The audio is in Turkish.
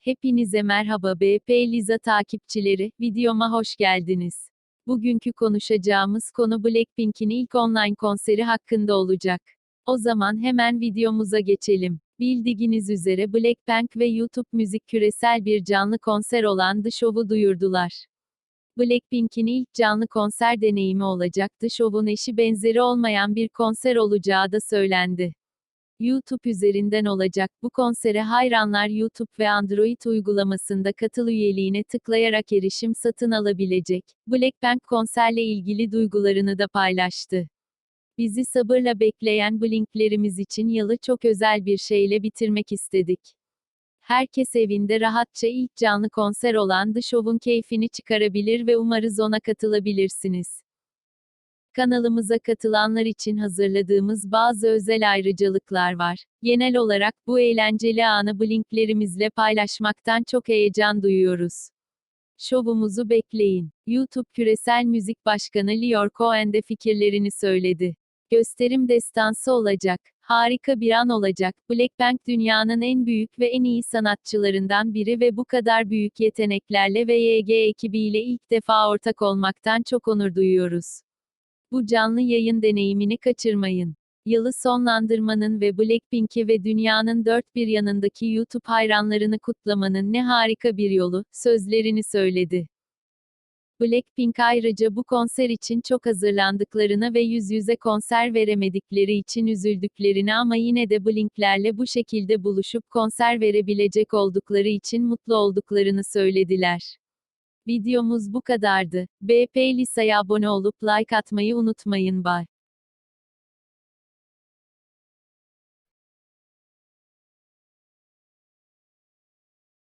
Hepinize merhaba BP Liza takipçileri, videoma hoş geldiniz. Bugünkü konuşacağımız konu Blackpink'in ilk online konseri hakkında olacak. O zaman hemen videomuza geçelim. Bildiğiniz üzere Blackpink ve YouTube Müzik küresel bir canlı konser olan The Show'u duyurdular. Blackpink'in ilk canlı konser deneyimi olacak The Show'un eşi benzeri olmayan bir konser olacağı da söylendi. YouTube üzerinden olacak bu konsere hayranlar YouTube ve Android uygulamasında katıl üyeliğine tıklayarak erişim satın alabilecek. Blackpink konserle ilgili duygularını da paylaştı. Bizi sabırla bekleyen Blink'lerimiz için yılı çok özel bir şeyle bitirmek istedik. Herkes evinde rahatça ilk canlı konser olan The Show'un keyfini çıkarabilir ve umarız ona katılabilirsiniz. Kanalımıza katılanlar için hazırladığımız bazı özel ayrıcalıklar var. Genel olarak bu eğlenceli anı Blink'lerimizle paylaşmaktan çok heyecan duyuyoruz. Şovumuzu bekleyin. YouTube Küresel Müzik Başkanı Lior Cohen de fikirlerini söyledi. Gösterim destansı olacak. Harika bir an olacak. Blackpink dünyanın en büyük ve en iyi sanatçılarından biri ve bu kadar büyük yeteneklerle ve YG ekibiyle ilk defa ortak olmaktan çok onur duyuyoruz. Bu canlı yayın deneyimini kaçırmayın. Yılı sonlandırmanın ve Blackpink'i ve dünyanın dört bir yanındaki YouTube hayranlarını kutlamanın ne harika bir yolu, sözlerini söyledi. Blackpink ayrıca bu konser için çok hazırlandıklarını ve yüz yüze konser veremedikleri için üzüldüklerini ama yine de Blink'lerle bu şekilde buluşup konser verebilecek oldukları için mutlu olduklarını söylediler. Videomuz bu kadardı. BP Lisa'ya abone olup like atmayı unutmayın. Bye.